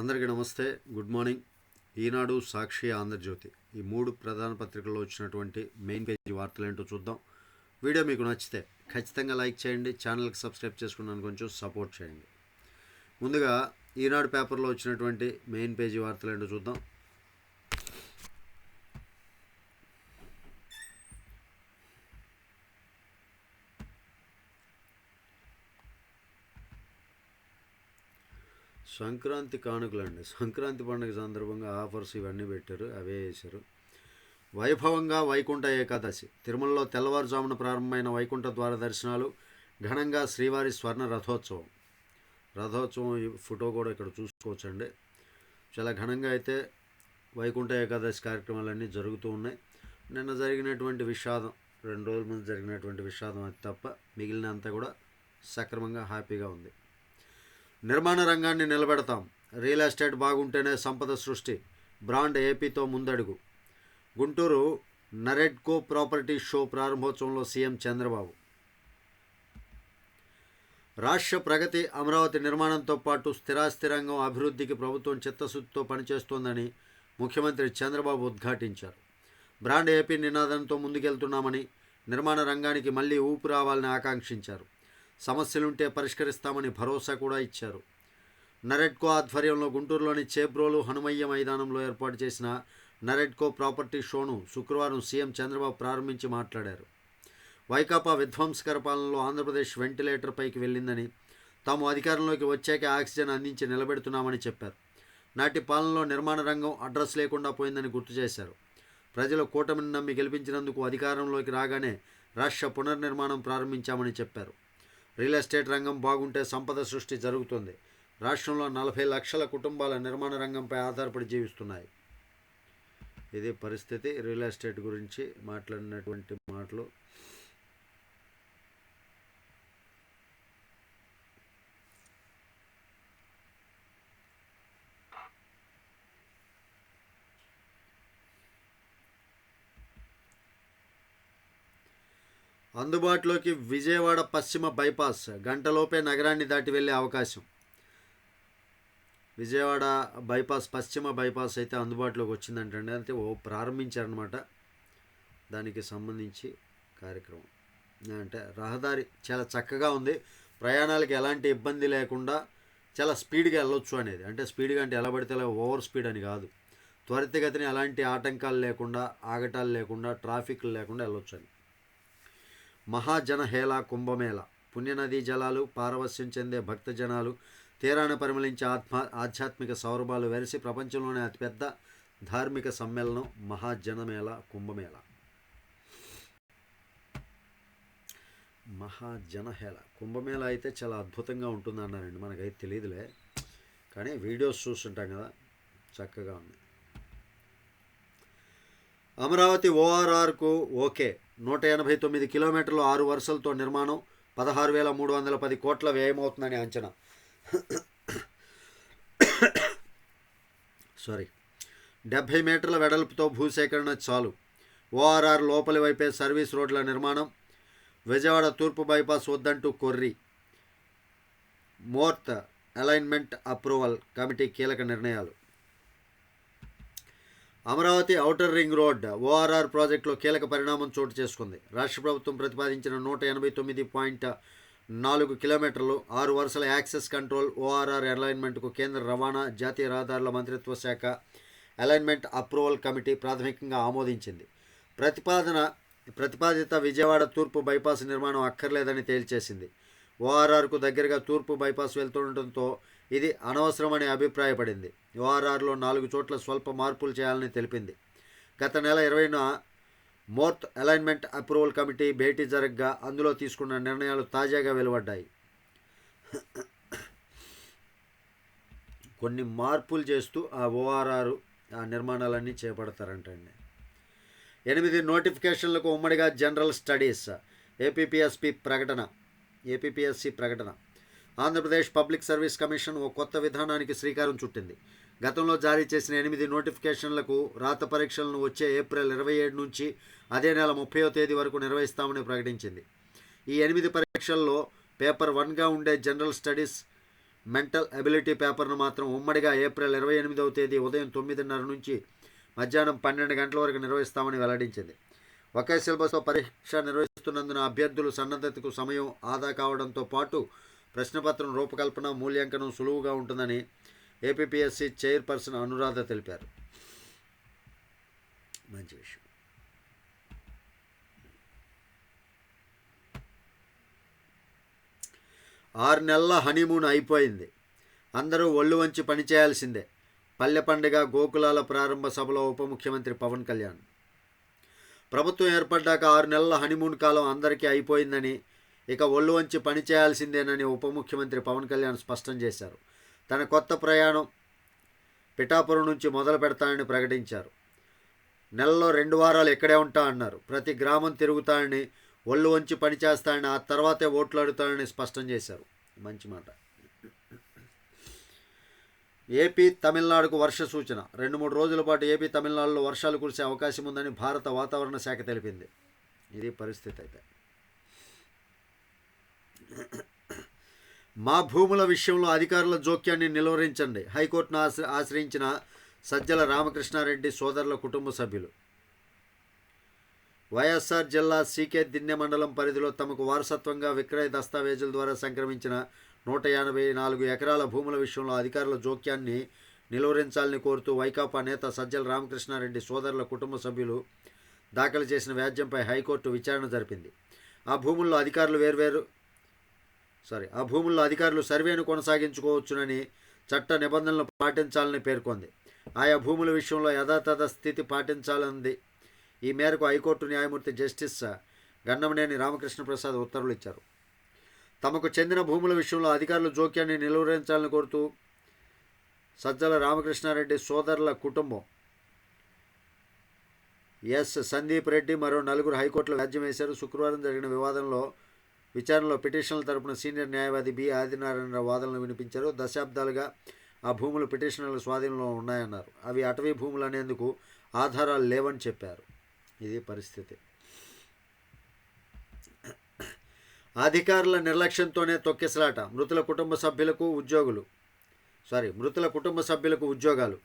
అందరికీ నమస్తే. Good morning. ఈనాడు సాక్షి ఆంధ్రజ్యోతి. ఈ మూడు ప్రధాన పత్రికల్లో వచ్చినటువంటి మెయిన్ పేజీ వార్తలు ఏంటో చూద్దాం. వీడియో మీకు నచ్చితే ఖచ్చితంగా లైక్ చేయండి ఛానల్కి సబ్స్క్రైబ్ చేసుకున్నాను కొంచెం సపోర్ట్ చేయండి. ముందుగా ఈనాడు పేపర్లో వచ్చినటువంటి మెయిన్ పేజీ వార్తలు ఏంటో చూద్దాం. సంక్రాంతి కానుకలండి. సంక్రాంతి పండుగ సందర్భంగా ఆఫర్స్ ఇవన్నీ పెట్టారు అవే వేశారు. వైభవంగా వైకుంఠ ఏకాదశి. తిరుమలలో తెల్లవారుజామున ప్రారంభమైన వైకుంఠ ద్వార దర్శనాలు ఘనంగా శ్రీవారి స్వర్ణ రథోత్సవం. రథోత్సవం ఈ ఫోటో కూడా ఇక్కడ చూసుకోవచ్చండి. చాలా ఘనంగా అయితే వైకుంఠ ఏకాదశి కార్యక్రమాలన్నీ జరుగుతూ ఉన్నాయి. నిన్న జరిగినటువంటి విషాదం రెండు రోజుల ముందు జరిగినటువంటి విషాదం అది తప్ప మిగిలినంతా కూడా సక్రమంగా హ్యాపీగా ఉంది. నిర్మాణ రంగాన్ని నిలబెడతాం. రియల్ ఎస్టేట్ బాగుంటేనే సంపద సృష్టి. బ్రాండ్ ఏపీతో ముందడుగు. గుంటూరు నరెడ్కో ప్రాపర్టీ షో ప్రారంభోత్సవంలో సీఎం చంద్రబాబు. రాష్ట్ర ప్రగతి అమరావతి నిర్మాణంతో పాటు స్థిరాస్తి రంగం అభివృద్ధికి ప్రభుత్వం చిత్తశుద్ధితో పనిచేస్తోందని ముఖ్యమంత్రి చంద్రబాబు ఉద్ఘాటించారు. బ్రాండ్ ఏపీ నినాదంతో ముందుకెళ్తున్నామని నిర్మాణ రంగానికి మళ్ళీ ఊపు రావాలని ఆకాంక్షించారు. సమస్యలుంటే పరిష్కరిస్తామని భరోసా కూడా ఇచ్చారు. నరెడ్కో ఆధ్వర్యంలో గుంటూరులోని చేబ్రోలు హనుమయ్య మైదానంలో ఏర్పాటు చేసిన నరెడ్కో ప్రాపర్టీ షోను శుక్రవారం సీఎం చంద్రబాబు ప్రారంభించి మాట్లాడారు. వైకాపా విధ్వంసకర పాలనలో ఆంధ్రప్రదేశ్ వెంటిలేటర్ పైకి వెళ్ళిందని తాము అధికారంలోకి వచ్చాక ఆక్సిజన్ అందించి నిలబెడుతున్నామని చెప్పారు. నాటి పాలనలో నిర్మాణ రంగం అడ్రస్ లేకుండా పోయిందని గుర్తు చేశారు. ప్రజలు కూటమిని నమ్మి గెలిపించినందుకు అధికారంలోకి రాగానే రాష్ట్ర పునర్నిర్మాణం ప్రారంభించామని చెప్పారు. రియల్ ఎస్టేట్ రంగం బాగుంటే సంపద సృష్టి జరుగుతుంది. రాష్ట్రంలో నలభై లక్షల కుటుంబాల నిర్మాణ రంగంపై ఆధారపడి జీవిస్తున్నాయి. ఇది పరిస్థితి రియల్ ఎస్టేట్ గురించి మాట్లాడినటువంటి మాటలు. అందుబాటులోకి విజయవాడ పశ్చిమ బైపాస్ గంటలోపే నగరాన్ని దాటి వెళ్ళే అవకాశం. విజయవాడ బైపాస్ పశ్చిమ బైపాస్ అయితే అందుబాటులోకి వచ్చిందంటండి. అంటే ఓ ప్రారంభించారనమాట దానికి సంబంధించి కార్యక్రమం. అంటే రహదారి చాలా చక్కగా ఉంది. ప్రయాణాలకు ఎలాంటి ఇబ్బంది లేకుండా చాలా స్పీడ్గా వెళ్ళొచ్చు అనేది. అంటే స్పీడ్గా అంటే ఎలా పడితే ఓవర్ స్పీడ్ అని కాదు. త్వరితగతిని ఎలాంటి ఆటంకాలు లేకుండా ఆగటాలు లేకుండా ట్రాఫిక్ లేకుండా వెళ్ళొచ్చు అని మహాజనహేళ కుంభమేళ. పుణ్యనదీ జలాలు పారవస్యం చెందే భక్త జనాలు తీరాన పరిమళించే ఆత్మ ఆధ్యాత్మిక సౌరభాలు వెలిసి ప్రపంచంలోనే అతిపెద్ద ధార్మిక సమ్మేళనం మహాజనమేళ కుంభమేళ. మహాజనహేళ కుంభమేళ అయితే చాలా అద్భుతంగా ఉంటుంది అన్నారండి. మనకైతే తెలియదులే. కానీ వీడియోస్ చూస్తుంటాం కదా. చక్కగా ఉంది. అమరావతి ఓఆర్ఆర్కు ఓకే. నూట ఎనభై తొమ్మిది కిలోమీటర్లు ఆరు వరుసలతో నిర్మాణం పదహారు వేల మూడు వందల పది కోట్ల వ్యయమవుతుందని అంచనా. సారీ డెబ్భై మీటర్ల వెడల్పుతో భూసేకరణ చాలు. ఓఆర్ఆర్ లోపలి వైపే సర్వీస్ రోడ్ల నిర్మాణం. విజయవాడ తూర్పు బైపాస్ వద్దంటూ కొర్రి. మోర్త్ అలైన్మెంట్ అప్రూవల్ కమిటీ కీలక నిర్ణయాలు. Amaravati outer ring road ORR ప్రాజెక్టులో కీలక పరిణామం చోటు చేసుకుంది. రాష్ట్ర ప్రభుత్వం ప్రతిపాదించిన నూట ఎనభై తొమ్మిది పాయింట్ నాలుగు కిలోమీటర్లు ఆరు వరుసల యాక్సెస్ కంట్రోల్ ఓఆర్ఆర్ అలైన్మెంట్కు కేంద్ర రవాణా జాతీయ రహదారుల మంత్రిత్వ శాఖ అలైన్మెంట్ అప్రూవల్ కమిటీ ప్రాథమికంగా ఆమోదించింది. ప్రతిపాదన ప్రతిపాదిత విజయవాడ తూర్పు బైపాస్ నిర్మాణం అక్కర్లేదని తేల్చేసింది. ఓఆర్ఆర్కు దగ్గరగా తూర్పు బైపాస్ వెళ్తుండటంతో ఇది అనవసరమని అభిప్రాయపడింది. ఓఆర్ఆర్లో నాలుగు చోట్ల స్వల్ప మార్పులు చేయాలని తెలిపింది. గత నెల ఇరవైన మోర్త్ అలైన్మెంట్ అప్రూవల్ కమిటీ భేటీ జరగ్గా అందులో తీసుకున్న నిర్ణయాలు తాజాగా వెలువడ్డాయి. కొన్ని మార్పులు చేస్తూ ఆ ఓఆర్ఆర్ ఆ నిర్మాణాలన్నీ చేపడతారంటండి. ఎనిమిది నోటిఫికేషన్లకు ఉమ్మడిగా జనరల్ స్టడీస్ ఏపీపీఎస్పి ప్రకటన ఏపీపీఎస్సి ప్రకటన. ఆంధ్రప్రదేశ్ పబ్లిక్ సర్వీస్ కమిషన్ ఓ కొత్త విధానానికి శ్రీకారం చుట్టింది. గతంలో జారీ చేసిన ఎనిమిది నోటిఫికేషన్లకు రాత పరీక్షలను వచ్చే ఏప్రిల్ ఇరవై ఏడు నుంచి అదే నెల ముప్పయో తేదీ వరకు నిర్వహిస్తామని ప్రకటించింది. ఈ ఎనిమిది పరీక్షల్లో పేపర్ వన్గా ఉండే జనరల్ స్టడీస్ మెంటల్ అబిలిటీ పేపర్ను మాత్రం ఉమ్మడిగా ఏప్రిల్ ఇరవై ఎనిమిదవ తేదీ ఉదయం తొమ్మిదిన్నర నుంచి మధ్యాహ్నం పన్నెండు గంటల వరకు నిర్వహిస్తామని వెల్లడించింది. ఒకే సిలబస్లో పరీక్ష నిర్వహిస్తున్నందున అభ్యర్థులు సన్నద్ధతకు సమయం ఆదా కావడంతో పాటు ప్రశ్నపత్రం రూపకల్పన మూల్యాంకనం సులువుగా ఉంటుందని ఏపీపీఎస్సీ చైర్పర్సన్ అనురాధ తెలిపారు. మంచి విషయం. ఆరు నెలల హనీమూన్ అయిపోయింది. అందరూ ఒళ్ళు వంచి పనిచేయాల్సిందే పల్లె పండుగ గోకులాల ప్రారంభ సభలో ఉప ముఖ్యమంత్రి పవన్ కళ్యాణ్. ప్రభుత్వం ఏర్పడ్డాక ఆరు నెలల హనీమూన్ కాలం అందరికీ అయిపోయిందని ఇక ఒళ్ళు వంచి పనిచేయాల్సిందేనని ఉప ముఖ్యమంత్రి పవన్ కళ్యాణ్ స్పష్టం చేశారు. తన కొత్త ప్రయాణం పిఠాపురం నుంచి మొదలు పెడతానని ప్రకటించారు. నెలలో రెండు వారాలు ఇక్కడే ఉంటా అన్నారు. ప్రతి గ్రామం తిరుగుతానని ఒళ్ళు వంచి పనిచేస్తానని ఆ తర్వాతే ఓట్లు అడుగుతానని స్పష్టం చేశారు. మంచి మాట. ఏపీ తమిళనాడుకు వర్ష సూచన. రెండు మూడు రోజుల పాటు ఏపీ తమిళనాడులో వర్షాలు కురిసే అవకాశం ఉందని భారత వాతావరణ శాఖ తెలిపింది. ఇది పరిస్థితి అయితే. మా భూముల విషయంలో అధికారుల జోక్యాన్ని నిలువరించండి. హైకోర్టును ఆశ్ర ఆశ్రయించిన సజ్జల రామకృష్ణారెడ్డి సోదరుల కుటుంబ సభ్యులు. వైఎస్ఆర్ జిల్లా సీకే దిన్నె మండలం పరిధిలో తమకు వారసత్వంగా విక్రయ దస్తావేజుల ద్వారా సంక్రమించిన నూట ఎనభై నాలుగు ఎకరాల భూముల విషయంలో అధికారుల జోక్యాన్ని నిలువరించాలని కోరుతూ వైకాపా నేత సజ్జల రామకృష్ణారెడ్డి సోదరుల కుటుంబ సభ్యులు దాఖలు చేసిన వ్యాజ్యంపై హైకోర్టు విచారణ జరిపింది. ఆ భూముల్లో అధికారులు వేర్వేరు సారీ ఆ భూముల్లో అధికారులు సర్వేను కొనసాగించుకోవచ్చునని చట్ట నిబంధనలు పాటించాలని పేర్కొంది. ఆయా భూముల విషయంలో యథాతథ స్థితి పాటించాలంది ఈ మేరకు హైకోర్టు న్యాయమూర్తి జస్టిస్ గన్నమనేని రామకృష్ణ ప్రసాద్ ఉత్తర్వులు ఇచ్చారు. తమకు చెందిన భూముల విషయంలో అధికారులు జోక్యాన్ని నిలువరించాలని కోరుతూ సజ్జల రామకృష్ణారెడ్డి సోదరుల కుటుంబం ఎస్. సందీప్ రెడ్డి మరో నలుగురు హైకోర్టులో వ్యాజ్యం వేశారు. శుక్రవారం జరిగిన వివాదంలో విచారణలో పిటిషన్ల తరపున సీనియర్ న్యాయవాది బి. ఆదినారాయణరావు వాదనలు వినిపించారు. దశాబ్దాలుగా ఆ భూములు పిటిషనర్ల స్వాధీనంలో ఉన్నాయన్నారు. అవి అటవీ భూములు అనేందుకు ఆధారాలు లేవని చెప్పారు. ఇది పరిస్థితి. అధికారుల నిర్లక్ష్యంతోనే తొక్కిసలాట. మృతుల కుటుంబ సభ్యులకు ఉద్యోగులు. సారీ మృతుల కుటుంబ సభ్యులకు ఉద్యోగాలు.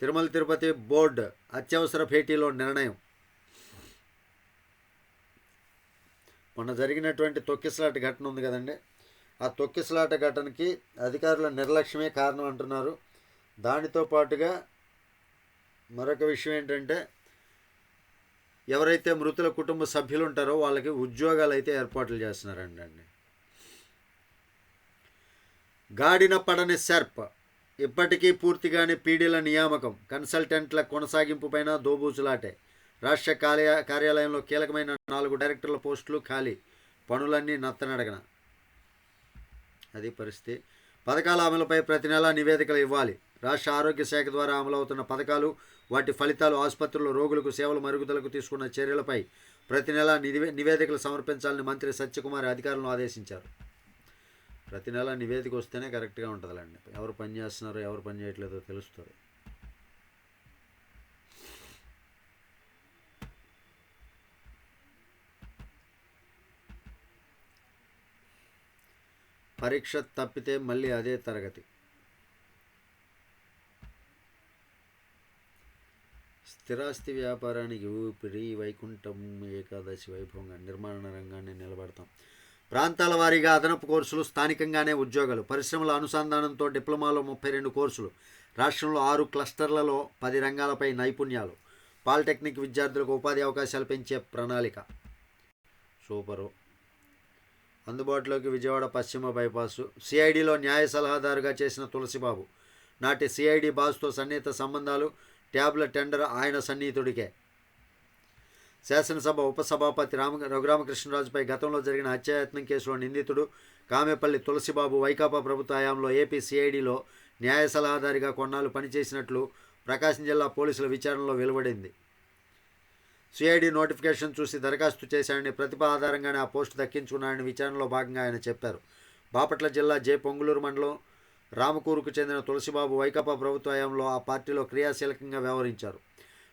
తిరుమల తిరుపతి బోర్డు అత్యవసర భేటీలో నిర్ణయం. మొన్న జరిగినటువంటి తొక్కిసలాట ఘటన ఉంది కదండి. ఆ తొక్కిసలాట ఘటనకి అధికారుల నిర్లక్ష్యమే కారణం అంటున్నారు. దానితో పాటుగా మరొక విషయం ఏంటంటే ఎవరైతే మృతుల కుటుంబ సభ్యులు ఉంటారో వాళ్ళకి ఉద్యోగాలు అయితే ఏర్పాట్లు చేస్తున్నారండి అండి. గాడిన పడని సెర్ప్ ఇప్పటికీ పూర్తిగానే పీడీల నియామకం కన్సల్టెంట్ల కొనసాగింపుపైన దోబూచులాటే. రాష్ట్ర కార్య కార్యాలయంలో కీలకమైన నాలుగు డైరెక్టర్ల పోస్టులు ఖాళీ. పనులన్నీ నత్తనడగన. అది పరిస్థితి. పథకాల అమలుపై ప్రతి నెలా నివేదికలు ఇవ్వాలి. రాష్ట్ర ఆరోగ్య శాఖ ద్వారా అమలవుతున్న పథకాలు వాటి ఫలితాలు ఆసుపత్రుల్లో రోగులకు సేవల మరుగుదలకు తీసుకున్న చర్యలపై ప్రతి నెలా నివేదికలు సమర్పించాలని మంత్రి సత్యకుమార్ అధికారులను ఆదేశించారు. ప్రతి నెల నివేదిక వస్తేనే కరెక్ట్గా ఉంటుందిలేండి. ఎవరు పని చేస్తున్నారో ఎవరు పని చేయట్లేదో తెలుస్తుంది. పరీక్ష తప్పితే మళ్ళీ అదే తరగతి. స్థిరాస్తి వ్యాపారానికి ఊపిరి వైకుంఠం ఏకాదశి వైభవంగా నిర్మాణ రంగాన్ని నిలబడతాం. ప్రాంతాల వారీగా అదనపు కోర్సులు స్థానికంగానే ఉద్యోగాలు పరిశ్రమల అనుసంధానంతో డిప్లొమాలో ముప్పై రెండు కోర్సులు రాష్ట్రంలో ఆరు క్లస్టర్లలో పది రంగాలపై నైపుణ్యాలు పాలిటెక్నిక్ విద్యార్థులకు ఉపాధి అవకాశాలు పెంచే ప్రణాళిక. సూపరు. అందుబాటులోకి విజయవాడ పశ్చిమ బైపాసు. సిఐడిలో న్యాయ సలహాదారుగా చేసిన తులసిబాబు. నాటి సిఐడి బాస్తో సన్నిహిత సంబంధాలు ట్యాబ్ల టెండర్ ఆయన సన్నిహితుడికే. శాసనసభ ఉపసభాపతి రామ రఘురామకృష్ణరాజుపై గతంలో జరిగిన హత్యాయత్నం కేసులో నిందితుడు కామెపల్లి తులసిబాబు వైకాపా ప్రభుత్వ హయాంలో ఏపీ సిఐడిలో న్యాయ సలహాదారిగా కొన్నాళ్ళు పనిచేసినట్లు ప్రకాశం జిల్లా పోలీసుల విచారణలో వెలువడింది. సిఐడి నోటిఫికేషన్ చూసి దరఖాస్తు చేశాడని ప్రతిభ ఆధారంగానే ఆ పోస్టు దక్కించుకున్నాడని విచారణలో భాగంగా ఆయన చెప్పారు. బాపట్ల జిల్లా జే. పొంగులూరు మండలం రామకూరుకు చెందిన తులసిబాబు వైకాపా ప్రభుత్వ హయాంలో ఆ పార్టీలో క్రియాశీలకంగా వ్యవహరించారు.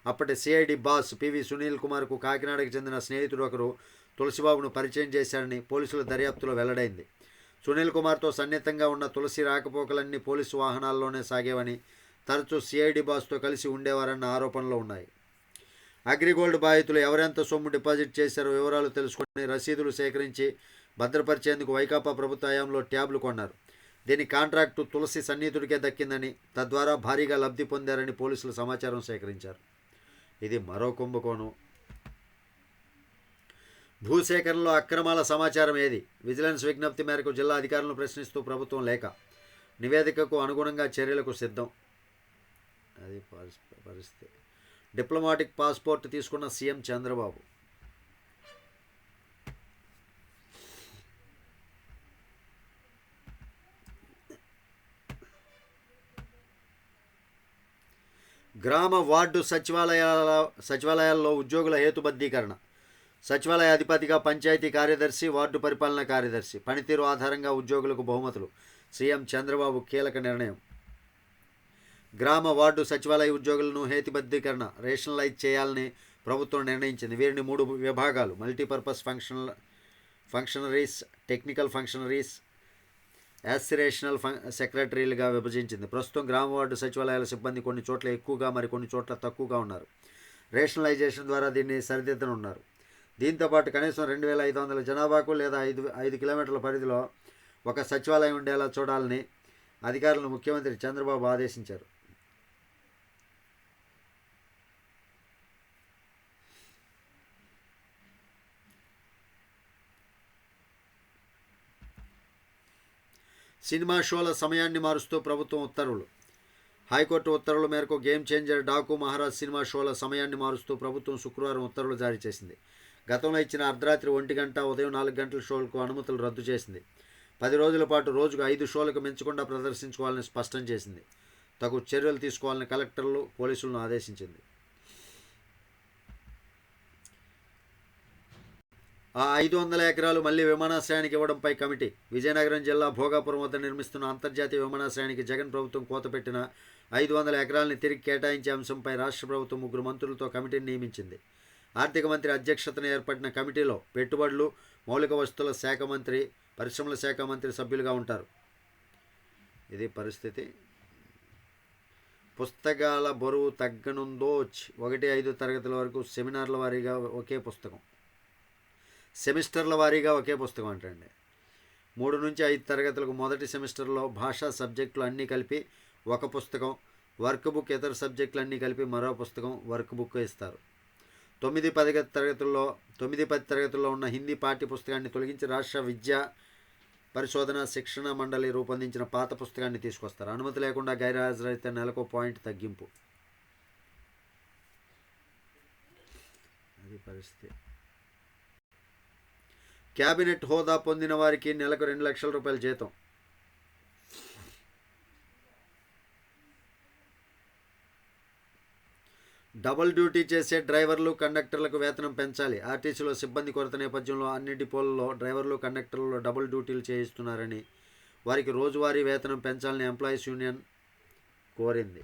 అప్పటి సిఐడి బాస్ పివి సునీల్ కుమార్కు కాకినాడకు చెందిన స్నేహితుడు ఒకరు తులసిబాబును పరిచయం చేశారని పోలీసుల దర్యాప్తులో వెల్లడైంది. సునీల్ కుమార్తో సన్నిహితంగా ఉన్న తులసి రాకపోకలన్నీ పోలీసు వాహనాల్లోనే సాగేవని తరచూ సిఐడి బాస్తో కలిసి ఉండేవారన్న ఆరోపణలు ఉన్నాయి. అగ్రిగోల్డ్ బాధితులు ఎవరెంత సొమ్ము డిపాజిట్ చేశారో వివరాలు తెలుసుకొని రసీదులు సేకరించి భద్రపరిచేందుకు వైకాపా ప్రభుత్వ హయాంలో ట్యాబ్లు కొన్నారు. దీని కాంట్రాక్టు తులసి సన్నిహితుడికే దక్కిందని తద్వారా భారీగా లబ్ధి పొందారని పోలీసులు సమాచారం సేకరించారు. ఇది మరో కుంభకోణం. భూసేకరణలో అక్రమాల సమాచారం ఏది? విజిలెన్స్ విజ్ఞప్తి మేరకు జిల్లా అధికారులను ప్రశ్నిస్తూ ప్రభుత్వం లేఖ. నివేదికకు అనుగుణంగా చర్యలకు సిద్ధం. అది పరిస్థితి. డిప్లొమాటిక్ పాస్పోర్ట్ తీసుకున్న సీఎం చంద్రబాబు. గ్రామ వార్డు సచివాలయాల సచివాలయాల్లో ఉద్యోగుల హేతుబద్ధీకరణ. సచివాలయ అధిపతిగా పంచాయతీ కార్యదర్శి వార్డు పరిపాలన కార్యదర్శి. పనితీరు ఆధారంగా ఉద్యోగులకు బహుమతులు. సీఎం చంద్రబాబు కీలక నిర్ణయం. గ్రామ వార్డు సచివాలయ ఉద్యోగులను హేతుబద్ధీకరణ రేషనలైజ్ చేయాలని ప్రభుత్వం నిర్ణయించింది. వీరిని మూడు విభాగాలు multipurpose functional functionaries technical functionaries aspirational ఫం సెక్రటరీలుగా విభజించింది. ప్రస్తుతం గ్రామ వార్డు సచివాలయాల సిబ్బంది కొన్ని చోట్ల ఎక్కువగా మరి కొన్ని చోట్ల తక్కువగా ఉన్నారు. రేషనలైజేషన్ ద్వారా దీన్ని సరిదిద్దనున్నారు. దీంతోపాటు కనీసం రెండు వేల ఐదు వందల జనాభాకు లేదా ఐదు ఐదు కిలోమీటర్ల పరిధిలో ఒక సచివాలయం ఉండేలా చూడాలని అధికారులను ముఖ్యమంత్రి చంద్రబాబు ఆదేశించారు. సినిమా షోల సమయాన్ని మారుస్తూ ప్రభుత్వం ఉత్తర్వులు. హైకోర్టు ఉత్తర్వుల మేరకు game changer Daaku Maharaj cinema షోల సమయాన్ని మారుస్తూ ప్రభుత్వం శుక్రవారం ఉత్తర్వులు జారీ చేసింది. గతంలో ఇచ్చిన అర్ధరాత్రి ఒంటి గంట ఉదయం నాలుగు గంటల షోలకు అనుమతులు రద్దు చేసింది. పది రోజుల పాటు రోజుకు ఐదు షోలకు మించకుండా ప్రదర్శించుకోవాలని స్పష్టం చేసింది. తగు చర్యలు తీసుకోవాలని కలెక్టర్లు పోలీసులను ఆదేశించింది. ఆ ఐదు వందల ఎకరాలు మళ్ళీ విమానాశ్రయానికి ఇవ్వడంపై కమిటీ. విజయనగరం జిల్లా భోగాపురం వద్ద నిర్మిస్తున్న అంతర్జాతీయ విమానాశ్రయానికి జగన్ ప్రభుత్వం కోత పెట్టిన ఐదు వందల ఎకరాలని తిరిగి కేటాయించే అంశంపై రాష్ట్ర ప్రభుత్వం ముగ్గురు మంత్రులతో కమిటీని నియమించింది. ఆర్థిక మంత్రి అధ్యక్షతన ఏర్పడిన కమిటీలో పెట్టుబడులు మౌలిక వస్తువుల శాఖ మంత్రి పరిశ్రమల శాఖ మంత్రి సభ్యులుగా ఉంటారు. ఇది పరిస్థితి. పుస్తకాల బరువు తగ్గనుందోచ్. ఒకటి ఐదు తరగతుల వరకు సెమినార్ల వారీగా ఒకే పుస్తకం. సెమిస్టర్ల వారీగా ఒకే పుస్తకం అంటండి. మూడు నుంచి ఐదు తరగతులకు మొదటి సెమిస్టర్లో భాషా సబ్జెక్టులు అన్నీ కలిపి ఒక పుస్తకం వర్క్ బుక్ ఇతర సబ్జెక్టులు అన్నీ కలిపి మరో పుస్తకం వర్క్ బుక్ ఇస్తారు. తొమ్మిది పది తరగతుల్లో తొమ్మిది పది తరగతుల్లో ఉన్న హిందీ పాఠ్య పుస్తకాన్ని తొలగించి రాష్ట్ర విద్యా పరిశోధన శిక్షణ మండలి రూపొందించిన పాత పుస్తకాన్ని తీసుకొస్తారు. అనుమతి లేకుండా గైర్హాజరైతే నెలకు పాయింట్ తగ్గింపు. అది పరిస్థితి. క్యాబినెట్ హోదా పొందిన వారికి నెలకు రెండు లక్షల రూపాయల జీతం. డబుల్ డ్యూటీ చేసే డ్రైవర్లు కండక్టర్లకు వేతనం పెంచాలి. ఆర్టీసీలో సిబ్బంది కొరత నేపథ్యంలో అన్ని డిపోలలో డ్రైవర్లు కండక్టర్లలో డబుల్ డ్యూటీలు చేయిస్తున్నారని వారికి రోజువారీ వేతనం పెంచాలని ఎంప్లాయీస్ యూనియన్ కోరింది.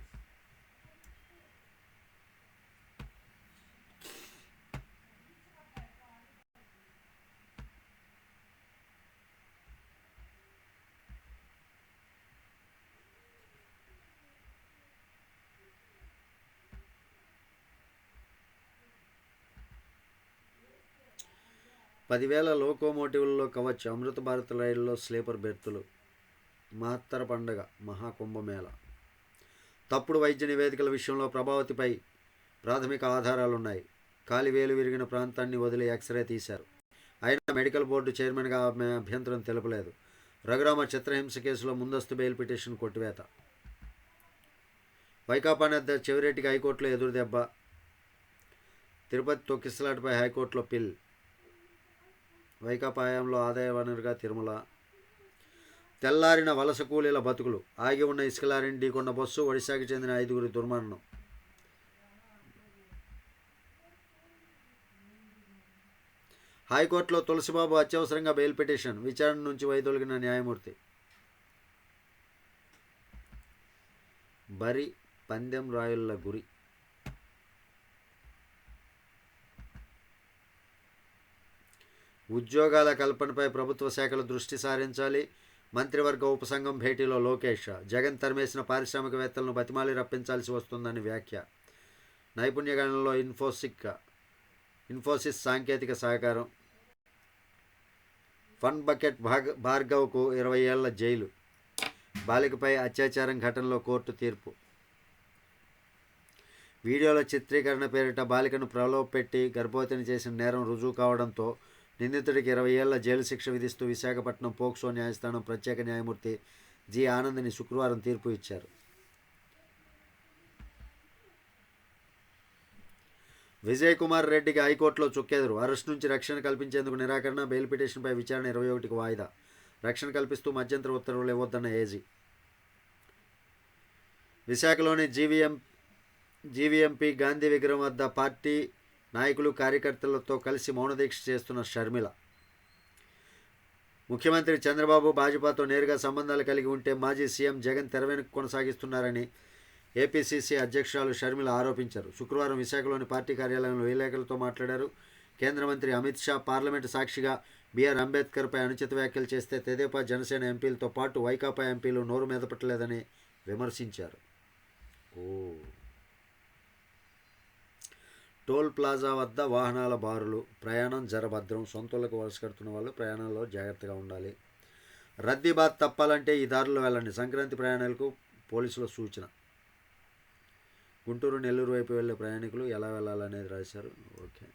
పదివేల లోకోమోటివ్లలో కవచ్ అమృత భారత్ రైల్లో స్లీపర్ బెర్తులు. మహత్తర పండగ మహాకుంభమేళ. తప్పుడు వైద్య నివేదికల విషయంలో ప్రభావతిపై ప్రాథమిక ఆధారాలున్నాయి. కాలివేలు విరిగిన ప్రాంతాన్ని వదిలి ఎక్స్రే తీశారు. అయినా మెడికల్ బోర్డు చైర్మన్గా ఆమె అభ్యంతరం తెలుపలేదు. రఘురామ చిత్రహింస కేసులో ముందస్తు బెయిల్ పిటిషన్ కొట్టివేత. వైకాపా నేత చెవిరెడ్డికి హైకోర్టులో ఎదురుదెబ్బ. తిరుపతి తొక్కిసలాటపై హైకోర్టులో పిల్. వైకాపాయంలో ఆదాయ వనరుగా తిరుమల. తెల్లారిన వలస కూలీల బతుకులు. ఆగి ఉన్న ఇసుక లారీని ఢీకొన్న బస్సు ఒడిశాకి చెందిన ఐదుగురి దుర్మరణం. హైకోర్టులో తులసిబాబు అత్యవసరంగా బెయిల్ పిటిషన్. విచారణ నుంచి వైదొలిగిన న్యాయమూర్తి. బరి పందెం రాయుళ్ళ గురి. ఉద్యోగాల కల్పనపై ప్రభుత్వ శాఖలు దృష్టి సారించాలి. మంత్రివర్గ ఉపసంఘం భేటీలో లోకేష్ జగన్ తరిమేసిన పారిశ్రామికవేత్తలను బతిమాలి రప్పించాల్సి వస్తుందని వ్యాఖ్య. నైపుణ్యగణంలో ఇన్ఫోసిక్ ఇన్ఫోసిస్ సాంకేతిక సహకారం. ఫన్ బకెట్ భాగ భార్గవ్కు ఇరవై ఏళ్ళ జైలు. బాలికపై అత్యాచారం ఘటనలో కోర్టు తీర్పు. వీడియోల చిత్రీకరణ పేరిట బాలికను ప్రలోభపెట్టి గర్భవతిని చేసిన నేరం రుజువు కావడంతో నిందితుడికి ఇరవై ఏళ్ళ జైలు శిక్ష విధిస్తూ విశాఖపట్నం పోక్సో న్యాయస్థానం ప్రత్యేక న్యాయమూర్తి జి ఆనంద్ని శుక్రవారం తీర్పు ఇచ్చారు. విజయ్ కుమార్ రెడ్డికి హైకోర్టులో చుక్కెదురు. అరెస్ట్ నుంచి రక్షణ కల్పించేందుకు నిరాకరణ బెయిల్ పిటిషన్పై విచారణ ఇరవై ఒకటికి వాయిదా. రక్షణ కల్పిస్తూ మధ్యంతర ఉత్తర్వులు ఇవ్వద్దన్న ఏజీ. విశాఖలోని జీవీఎం జీవీఎంపీ గాంధీ విగ్రహం వద్ద పార్టీ నాయకులు కార్యకర్తలతో కలిసి మౌనదీక్ష చేస్తున్న షర్మిల. ముఖ్యమంత్రి చంద్రబాబు భాజపాతో నేరుగా సంబంధాలు కలిగి ఉంటే మాజీ సీఎం జగన్ తెరవెనుక కొనసాగిస్తున్నారని ఏపీసీసీ అధ్యక్షురాలు షర్మిల ఆరోపించారు. శుక్రవారం విశాఖలోని పార్టీ కార్యాలయంలో విలేకరులతో మాట్లాడారు. కేంద్ర మంత్రి అమిత్ షా పార్లమెంటు సాక్షిగా బీఆర్ అంబేద్కర్పై అనుచిత వ్యాఖ్యలు చేస్తే తెదేపా జనసేన ఎంపీలతో పాటు వైకాపా ఎంపీలు నోరు మెదపట్టలేదని విమర్శించారు. ఓ టోల్ ప్లాజా వద్ద వాహనాల బారులు ప్రయాణం జరభద్రం సొంతలకు వలస కడుతున్న వాళ్ళు ప్రయాణంలో జాగ్రత్తగా ఉండాలి. రద్దీ బాత్ తప్పాలంటే ఈ దారిలో వెళ్ళండి. సంక్రాంతి ప్రయాణాలకు పోలీసుల సూచన. గుంటూరు నెల్లూరు వైపు వెళ్ళే ప్రయాణికులు ఎలా వెళ్ళాలనేది రాశారు. ఓకే.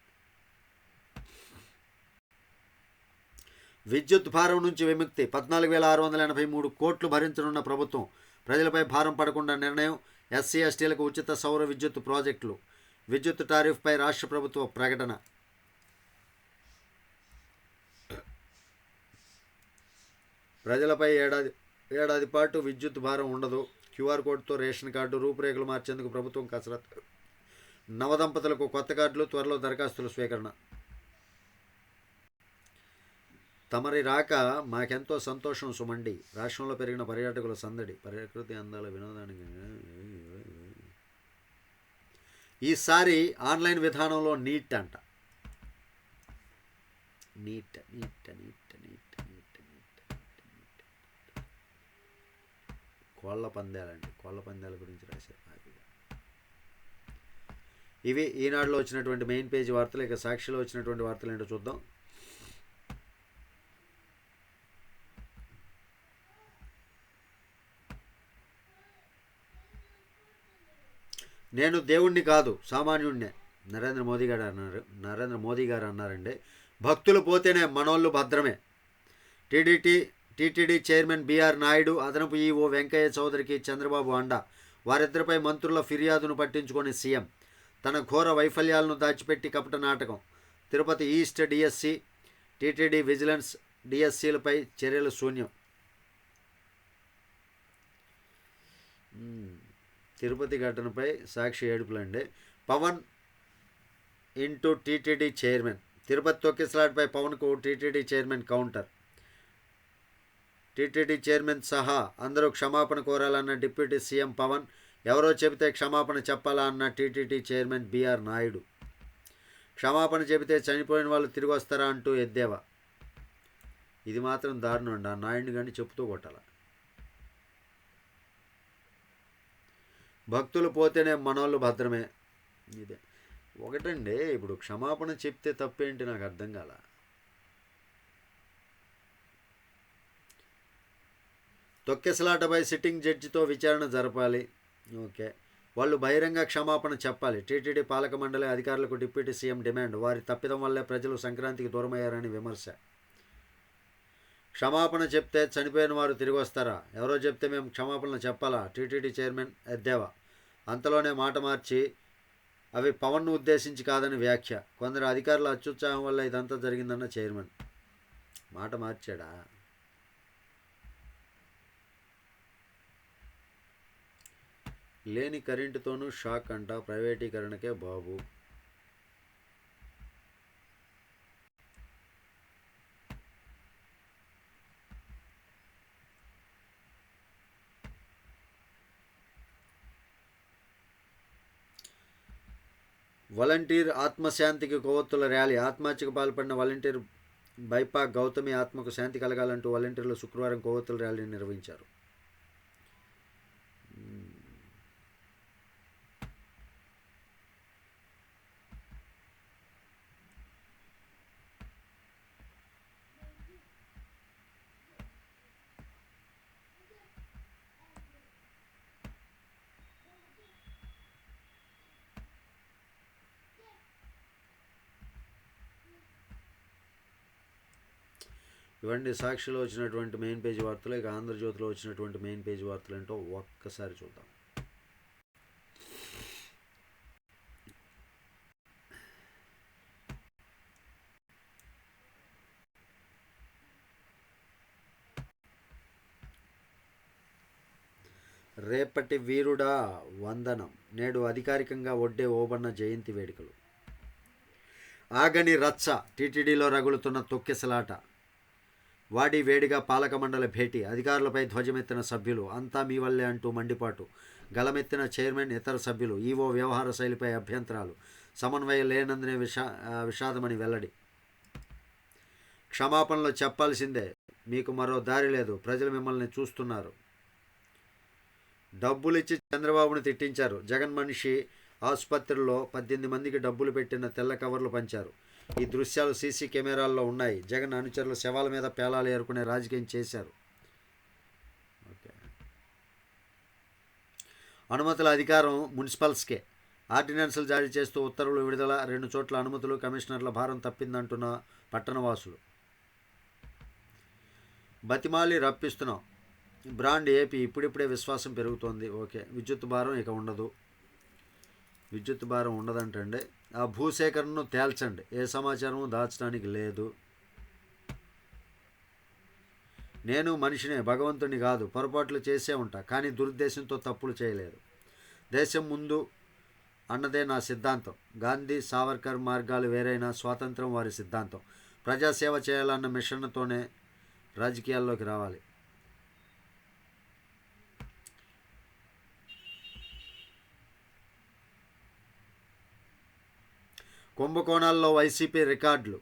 విద్యుత్ భారం నుంచి విముక్తి. పద్నాలుగు వేల ఆరు వందల ఎనభై మూడు కోట్లు భరించనున్న ప్రభుత్వం. ప్రజలపై భారం పడకుండా నిర్ణయం. ఎస్సీ ఎస్టీలకు ఉచిత సౌర విద్యుత్ ప్రాజెక్టులు. విద్యుత్ టారిఫ్పై రాష్ట్ర ప్రభుత్వ ప్రకటన. ప్రజలపై ఏడాది ఏడాది పాటు విద్యుత్ భారం ఉండదు. క్యూఆర్ కోడ్తో రేషన్ కార్డు రూపురేఖలు మార్చేందుకు ప్రభుత్వం కసరత్తు. నవదంపతులకు కొత్త కార్డులు త్వరలో దరఖాస్తుల స్వీకరణ. తమరి రాక మాకెంతో సంతోషం సుమండి. రాష్ట్రంలో పెరిగిన పర్యాటకుల సందడి ప్రకృతి అందాల వినోదానికి ఈసారి ఆన్లైన్ విధానంలో నీట్ అంట. NEET NEET NEET NEET NEET NEET NEET కోళ్ళ పందాలండి కోళ్ళ పందాల గురించి రాశారు ఇవి ఈనాడులో వచ్చినటువంటి మెయిన్ పేజీ వార్తలు ఇక సాక్షిలో వచ్చినటువంటి వార్తలు ఏంటో చూద్దాం. నేను దేవుణ్ణి కాదు సామాన్యుణ్ణే. నరేంద్ర మోదీ గారు అన్నారు నరేంద్ర మోదీ గారు అన్నారండి భక్తులు పోతేనే మనోళ్ళు భద్రమే. TDT TTD chairman BR Naidu అదనపు ఈఓ వెంకయ్య చౌదరికి చంద్రబాబు అండ వారిద్దరిపై మంత్రుల ఫిర్యాదును పట్టించుకొని సీఎం. తన ఘోర వైఫల్యాలను దాచిపెట్టి కపట నాటకం. Tirupati east DSC TTD vigilance డిఎస్సీలపై చర్యలు శూన్యం. తిరుపతి ఘటనపై Sakshi ఏడుపులండి. Pawan into TTD chairman. Tirupati తొక్కిసలాట్పై పవన్కు TTD chairman counter. TTD chairman సహా అందరూ క్షమాపణ కోరాలన్న డిప్యూటీ సీఎం పవన్ ఎవరో చెబితే క్షమాపణ చెప్పాలా అన్న టీటీడీ చైర్మన్ బీఆర్ నాయుడు. క్షమాపణ చెబితే చనిపోయిన వాళ్ళు తిరిగి వస్తారా అంటూ ఎద్దేవా. ఇది మాత్రం దారుణం అండి. ఆ నాయుడిని కానీ చెప్తూ కొట్టాల. భక్తులు పోతేనే మనోళ్ళు భద్రమే. ఇదే. ఒకటండి ఇప్పుడు క్షమాపణ చెప్తే తప్పేంటి నాకు అర్థం కాల? తొక్కెసలాటపై సిట్టింగ్ జడ్జితో విచారణ జరపాలి. ఓకే. వాళ్ళు బహిరంగ క్షమాపణ చెప్పాలి. టీటీడీ పాలక మండలి అధికారులకు డిప్యూటీ సీఎం డిమాండ్. వారి తప్పిదం వల్లే ప్రజలు సంక్రాంతికి దూరమయ్యారని విమర్శ. క్షమాపణ చెప్తే చనిపోయిన వారు తిరిగి వస్తారా? ఎవరో చెప్తే మేము క్షమాపణలు చెప్పాలా? టీటీడీ చైర్మన్ ఎద్దేవా. అంతలోనే మాట మార్చి అవి పవన్ను ఉద్దేశించి కాదని వ్యాఖ్య. కొందరు అధికారుల అత్యుత్సాహం వల్ల ఇదంతా జరిగిందన్న చైర్మన్. మాట మార్చాడా? లేని కరెంటుతోనూ షాక్ అంట ప్రైవేటీకరణకే బాబు. Volunteer ఆత్మశాంతికి కొవ్వొత్తుల rally. ఆత్మహత్యకు పాల్పడిన వాలంటీర్ బైపాక్ గౌతమి ఆత్మకు శాంతి కలగాలంటూ వాలంటీర్లు శుక్రవారం కొవ్వొత్తుల ర్యాలీని నిర్వహించారు. ఇవన్నీ సాక్షిలో వచ్చినటువంటి మెయిన్ పేజ్ వార్తలు ఇక ఆంధ్రజ్యోతిలో వచ్చినటువంటి మెయిన్ పేజ్ వార్తలు ఏంటో ఒక్కసారి చూద్దాం. రేపటి వీరుడా వందనం. నేడు అధికారికంగా ఒడ్డే ఓబన్న జయంతి వేడుకలు. ఆగని రచ్చ టీటీడీలో రగులుతున్న తొక్కెసలాట. వాడి వేడిగా పాలక మండల భేటీ అధికారులపై ధ్వజమెత్తిన సభ్యులు అంతా మీ వల్లే అంటూ మండిపాటు గలమెత్తిన చైర్మన్ ఇతర సభ్యులు ఈవో వ్యవహార శైలిపై అభ్యంతరాలు సమన్వయం లేనందునే విషా విషాదమని వెల్లడి. క్షమాపణలు చెప్పాల్సిందే మీకు మరో దారి లేదు ప్రజలు మిమ్మల్ని చూస్తున్నారు. డబ్బులిచ్చి చంద్రబాబును తిట్టించారు జగన్ మనిషి ఆసుపత్రిలో పద్దెనిమిది మందికి డబ్బులు పెట్టిన తెల్ల కవర్లు పంచారు. ఈ దృశ్యాలు సీసీ కెమెరాల్లో ఉన్నాయి. జగన్ అనుచరులు శవాల మీద పేలాలు ఏరుకునే రాజకీయం చేశారు. ఓకే. అనుమతుల అధికారం మున్సిపల్స్కే. ఆర్డినెన్సులు జారీ చేస్తూ ఉత్తర్వులు విడుదల రెండు చోట్ల అనుమతులు కమిషనర్ల భారం తప్పిందంటున్న పట్టణవాసులు. బతిమాలి రప్పిస్తున్నాం. బ్రాండ్ ఏపీ ఇప్పుడిప్పుడే విశ్వాసం పెరుగుతోంది. ఓకే. విద్యుత్ భారం ఇక ఉండదు. విద్యుత్ భారం ఉండదంటండి. ఆ భూసేకరణను తేల్చండి. ఏ సమాచారం దాచడానికి లేదు. నేను మనిషినే భగవంతుని కాదు పొరపాట్లు చేసే ఉంటా కానీ దురుద్దేశంతో తప్పులు చేయలేదు. దేశం ముందు అన్నదే నా సిద్ధాంతం. గాంధీ సావర్కర్ మార్గాలు వేరైన స్వాతంత్రం వారి సిద్ధాంతం. ప్రజాసేవ చేయాలన్న మిషన్తోనే రాజకీయాల్లోకి రావాలి. కుంభకోణాల్లో వైసీపీ రికార్డులు.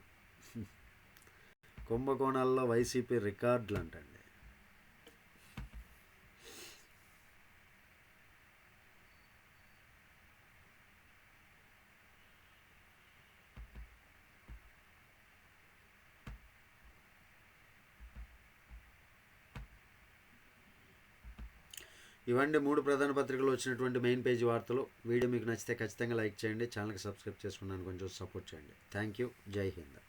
కుంభకోణాల్లో వైసీపీ రికార్డులు అంటండి ఇవండి మూడు ప్రధాన పత్రికలు వచ్చినటువంటి మెయిన్ పేజీ వార్తలు. వీడియో మీకు నచ్చితే ఖచ్చితంగా లైక్ చేయండి. ఛానల్కి సబ్స్క్రైబ్ చేసుకున్నాను. కొంచెం సపోర్ట్ చేయండి. థ్యాంక్ యూ జై హింద్.